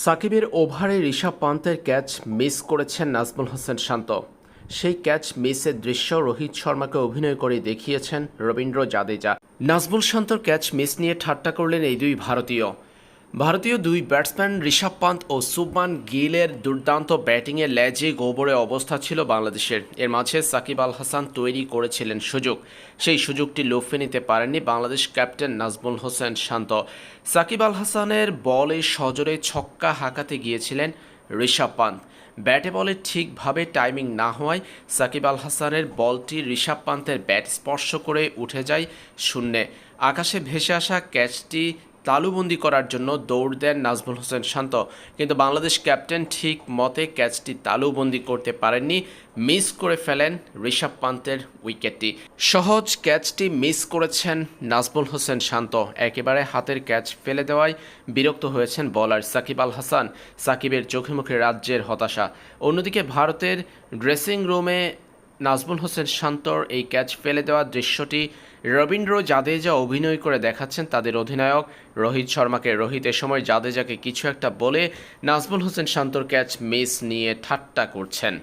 সাকিবের ওভারে Rishabh পান্তের catch miss করেছেন নাজমুল হোসেন শান্ত। সেই ক্যাচ মিসের দৃশ্য রোহিত শর্মাকে অভিনয় করে দেখিয়েছেন রবীন্দ্র জাদেজা। নাজমুল শান্তর ক্যাচ মিস নিয়ে ঠাট্টা করলেন এই দুই ভারতীয়। ভারতীয় দুই ব্যাটসম্যান ঋষভ পান্ত ও সুবমান গিলের দুর্দান্ত ব্যাটিংয়ে ল্যাজে গোবরে অবস্থা ছিল বাংলাদেশের। এর মাঝে সাকিব আল হাসান তৈরি করেছিলেন সুযোগ। সেই সুযোগটি লোফে নিতে পারেননি বাংলাদেশ ক্যাপ্টেন নাজমুল হোসেন শান্ত। সাকিব আল হাসানের বলে সজোরে ছক্কা হাঁকাতে গিয়েছিলেন ঋষভ পান্ত। ব্যাটে বলে ঠিকভাবে টাইমিং না হওয়ায় সাকিব আল হাসানের বলটি ঋষভ পান্তের ব্যাট স্পর্শ করে উঠে যায় শূন্যে। আকাশে ভেসে আসা ক্যাচটি তালুবন্দি করার জন্য দৌড় দেন নাজমুল হোসেন শান্ত। কিন্তু বাংলাদেশ ক্যাপ্টেন ঠিক মতে ক্যাচটি তালুবন্দি করতে পারেননি, মিস করে ফেলেন ঋষভ পান্তের উইকেটটি। সহজ ক্যাচটি মিস করেছেন নাজমুল হোসেন শান্ত। একেবারে হাতের ক্যাচ ফেলে দেওয়ায় বিরক্ত হয়েছেন বলার সাকিব আল হাসান, সাকিবের চোখে মুখে রাজ্যের হতাশা। অন্যদিকে ভারতের ড্রেসিং রুমে নাজমুল হোসেন শান্তর এই ক্যাচ ফেলে দেওয়া দৃশ্যটি রবীন্দ্র জাদেজা অভিনয় করে দেখাচ্ছেন তাদের অধিনায়ক। রোহিত শর্মাকে রোহিত এ সময় জাদেজাকে কিছু একটা বলে নাজমুল হোসেন শান্তর ক্যাচ মিস নিয়ে ঠাট্টা করছেন।